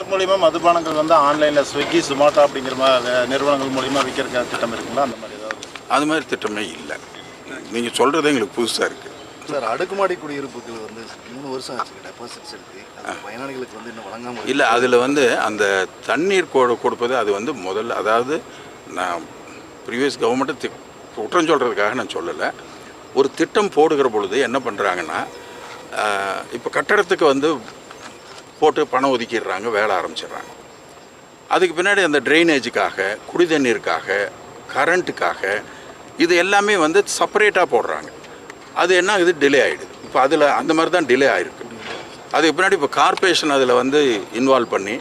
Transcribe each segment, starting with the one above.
டாஸ்மார்க் மூலியமா மதுபானங்கள் வந்து ஆன்லைனில் ஸ்விக்கி சுமாட்டோ அப்படிங்கிற மாதிரி நிறுவனங்கள் மூலியமா விற்கிற திட்டம் இருக்குங்களா? அந்த மாதிரி ஏதாவது? அது மாதிரி திட்டமே இல்லை. நீங்கள் சொல்கிறது எங்களுக்கு புதுசாக இருக்குது சார் அடுக்குமாடி குடியிருப்புகள் வந்து மூணு வருஷம் ஆச்சு. இருக்கு அது பயனாளிகளுக்கு வந்து இன்னும் வழங்காம இல்லை அதில் வந்து அந்த தண்ணீர் கொடு கொடுப்பது அது வந்து முதல்ல அதாவது நான் ப்ரீவியஸ் கவர்மெண்ட்டை குற்றம் சொல்கிறதுக்காக நான் சொல்லலை. ஒரு திட்டம் போடுகிற பொழுது என்ன பண்ணுறாங்கன்னா இப்போ கட்டடத்துக்கு வந்து போட்டு பணம் ஒதுக்கிடுறாங்க வேலை ஆரம்பிச்சிடுறாங்க. அதுக்கு பின்னாடி அந்த ட்ரைனேஜுக்காக குடி தண்ணீருக்காக கரண்ட்டுக்காக இது எல்லாமே வந்து செப்பரேட்டாக போடுறாங்க. அது என்ன ஆகுது? டிலே ஆகிடுது இப்போ அதில் அந்த மாதிரி தான் டிலே ஆகிருக்கு அதுக்கு பின்னாடி இப்போ கார்ப்பரேஷன் அதில் வந்து இன்வால்வ் பண்ணி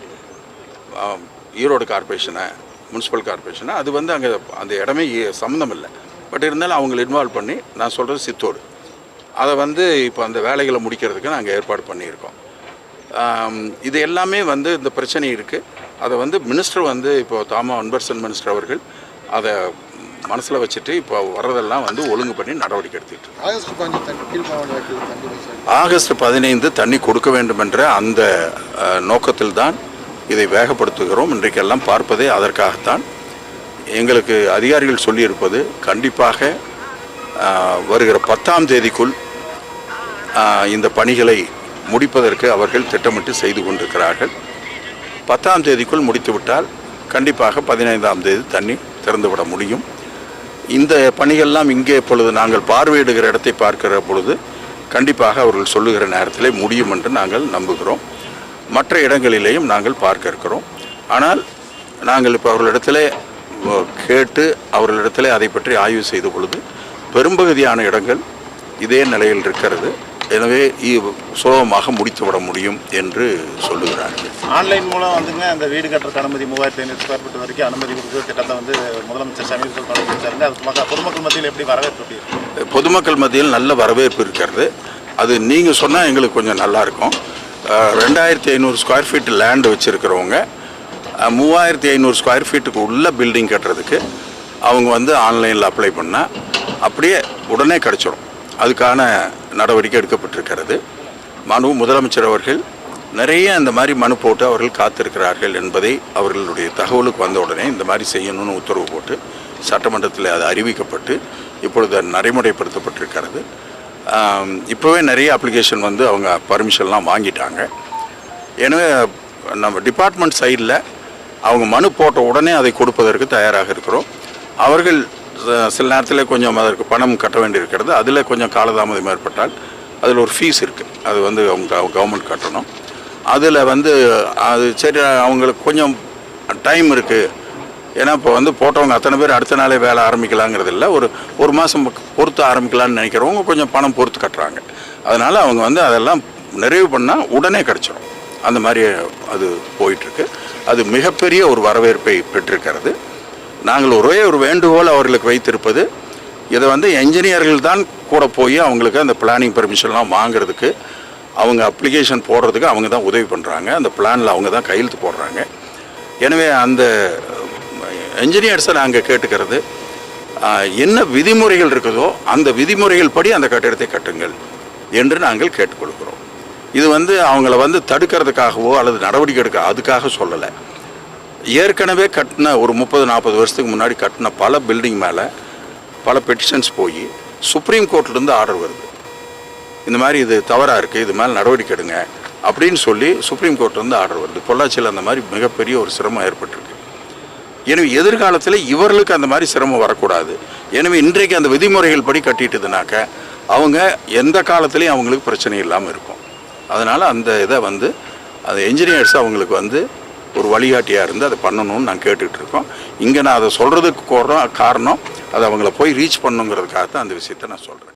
ஈரோடு கார்ப்பரேஷனை முனிசிபல் கார்பரேஷனை அது வந்து அங்கே அந்த இடமே சம்மந்தம் இல்லை. பட் இருந்தாலும் அவங்களை இன்வால்வ் பண்ணி நான் சொல்கிறது சித்தோடு. அதை வந்து இப்போ அந்த வேலைகளை முடிக்கிறதுக்கு நாங்கள் ஏற்பாடு பண்ணியிருக்கோம். இது எல்லாமே வந்து இந்த பிரச்சனை இருக்குது அதை வந்து மினிஸ்டர் வந்து இப்போ தாமா அன்பர்சன் மினிஸ்டர் அவர்கள் அதை மனசில் வச்சுட்டு இப்போ வர்றதெல்லாம் வந்து ஒழுங்கு பண்ணி நடவடிக்கை எடுத்துக்கிட்டு. ஆகஸ்ட் பதினைந்து தண்ணி கொடுக்க வேண்டும் என்ற அந்த நோக்கத்தில் தான் இதை வேகப்படுத்துகிறோம். இன்றைக்கெல்லாம் பார்ப்பதே அதற்காகத்தான். எங்களுக்கு அதிகாரிகள் சொல்லியிருப்பது கண்டிப்பாக வருகிற பத்தாம் தேதிக்குள் இந்த பணிகளை முடிப்பதற்கு அவர்கள் திட்டமிட்டு செய்து கொண்டிருக்கிறார்கள். பத்தாம் தேதிக்குள் முடித்துவிட்டால் கண்டிப்பாக பதினைந்தாம் தேதி தண்ணி திறந்துவிட முடியும். இந்த பணிகள்லாம் இங்கே இப்பொழுது நாங்கள் பார்வையிடுகிற இடத்தை பார்க்கிற பொழுது கண்டிப்பாக அவர்கள் சொல்லுகிற நேரத்தில் முடியும் என்று நாங்கள் நம்புகிறோம். மற்ற இடங்களிலேயும் நாங்கள் பார்க்க இருக்கிறோம். ஆனால் நாங்கள் இப்போ அவர்களிடத்தில் கேட்டு அவர்களிடத்தில் அதை பற்றி ஆய்வு செய்த பொழுது பெரும்பகுதியான இடங்கள் இதே நிலையில் இருக்கிறது. எனவே சுலபமாக முடித்துவிட முடியும் என்று சொல்லுகிறார்கள். ஆன்லைன் மூலம் வந்துங்க அந்த வீடு கட்டுறதுக்கு அனுமதி மூவாயிரத்தி ஐநூறு ஸ்கொயர் ஃபீட் வரைக்கும் அனுமதி கொடுக்குற திட்டத்தை வந்து முதலமைச்சர் சமீபத்தில் தொடங்கி வச்சாருங்க பொதுமக்கள் மத்தியில் எப்படி வரவேற்பு பொதுமக்கள் மத்தியில் நல்ல வரவேற்பு இருக்கிறது. அது நீங்கள் சொன்னால் எங்களுக்கு கொஞ்சம் நல்லா இருக்கும். அஹ், ரெண்டாயிரத்தி ஐநூறு ஸ்கொயர் ஃபீட் லேண்டு வச்சுருக்கிறவங்க மூவாயிரத்தி ஐநூறு ஸ்கொயர் ஃபீட்டுக்கு உள்ள பில்டிங் கட்டுறதுக்கு அவங்க வந்து ஆன்லைனில் அப்ளை பண்ணால் அப்படியே உடனே கிடச்சிடும் அதுக்கான நடவடிக்கை எடுக்கப்பட்டிருக்கிறது. மனு முதலமைச்சர் அவர்கள் நிறைய இந்த மாதிரி மனு போட்டு அவர்கள் காத்திருக்கிறார்கள் என்பதை அவர்களுடைய தகவலுக்கு வந்த உடனே இந்த மாதிரி செய்யணும்னு உத்தரவு போட்டு சட்டமன்றத்தில் அது அறிவிக்கப்பட்டு இப்பொழுது அது நடைமுறைப்படுத்தப்பட்டிருக்கிறது. இப்போவே நிறைய அப்ளிகேஷன் வந்து அவங்க பர்மிஷன்லாம் வாங்கிட்டாங்க. எனவே நம்ம டிபார்ட்மெண்ட் சைடில் அவங்க மனு போட்ட உடனே அதை கொடுப்பதற்கு தயாராக இருக்கிறோம். அவர்கள் சில நேரத்தில் கொஞ்சம் அதற்கு பணம் கட்ட வேண்டியிருக்கிறது. அதில் கொஞ்சம் காலதாமதம் ஏற்பட்டால் அதில் ஒரு ஃபீஸ் இருக்குது அது வந்து அவங்க கவர்மெண்ட் கட்டணும். அதில் வந்து அது சரி அவங்களுக்கு கொஞ்சம் டைம் இருக்குது ஏன்னா இப்போ வந்து போட்டவங்க அத்தனை பேர் அடுத்த நாளே வேலை ஆரம்பிக்கலாங்கிறது இல்லை. ஒரு ஒரு மாதம் பொறுத்து ஆரம்பிக்கலாம்னு நினைக்கிறவங்க கொஞ்சம் பணம் பொறுத்து கட்டுறாங்க. அதனால் அவங்க வந்து அதெல்லாம் நிறைவு பண்ணால் உடனே கிடச்சிடும் அந்த மாதிரி அது போயிட்டுருக்கு அது மிகப்பெரிய ஒரு வரவேற்பை பெற்றிருக்கிறது. நாங்கள் ஒரே ஒரு வேண்டுகோள் அவர்களுக்கு வைத்திருப்பது இதை வந்து என்ஜினியர்கள் தான் கூட போய் அவங்களுக்கு அந்த பிளானிங் பெர்மிஷன்லாம் வாங்குறதுக்கு அவங்க அப்ளிகேஷன் போடுறதுக்கு அவங்க தான் உதவி பண்ணுறாங்க அந்த பிளானில் அவங்க தான் கையெழுத்து போடுறாங்க. எனவே அந்த என்ஜினியர்ஸை நாங்கள் கேட்டுக்கிறது என்ன விதிமுறைகள் இருக்குதோ அந்த விதிமுறைகள் படி அந்த கட்டிடத்தை கட்டுங்கள் என்று நாங்கள் கேட்டுக்கொள்கிறோம். இது வந்து அவங்கள வந்து தடுக்கிறதுக்காகவோ அல்லது நடவடிக்கை எடுக்க அதுக்காக சொல்லலை. ஏற்கனவே கட்டின ஒரு முப்பது நாற்பது வருஷத்துக்கு முன்னாடி கட்டின பல பில்டிங் மேலே பல பெட்டிஷன்ஸ் போய் சுப்ரீம் கோர்ட்லேருந்து ஆர்டர் வருது. இந்த மாதிரி இது தவறாக இருக்குது இது மேலே நடவடிக்கை எடுங்க அப்படின்னு சொல்லி சுப்ரீம் கோர்ட்லேருந்து ஆர்டர் வருது. பொள்ளாச்சியில் அந்த மாதிரி மிகப்பெரிய ஒரு சிரமம் ஏற்பட்டிருக்கு. எனவே எதிர்காலத்தில் இவர்களுக்கு அந்த மாதிரி சிரமம் வரக்கூடாது. எனவே இன்றைக்கு அந்த விதிமுறைகள் படி கட்டிட்டுதுனாக்க அவங்க எந்த காலத்துலேயும் அவங்களுக்கு பிரச்சனை இல்லாமல் இருக்கும். அதனால் அந்த இதை வந்து அந்த என்ஜினியர்ஸ் அவங்களுக்கு வந்து ஒரு வழிகாட்டியாக இருந்து அதை பண்ணணும்னு நான் கேட்டுக்கிட்டு இருக்கோம். இங்கே நான் அதை சொல்கிறதுக்கு காரணம் அதை அவங்கள போய் ரீச் பண்ணுங்கிறதுக்காக தான் அந்த விஷயத்தை நான் சொல்கிறேன்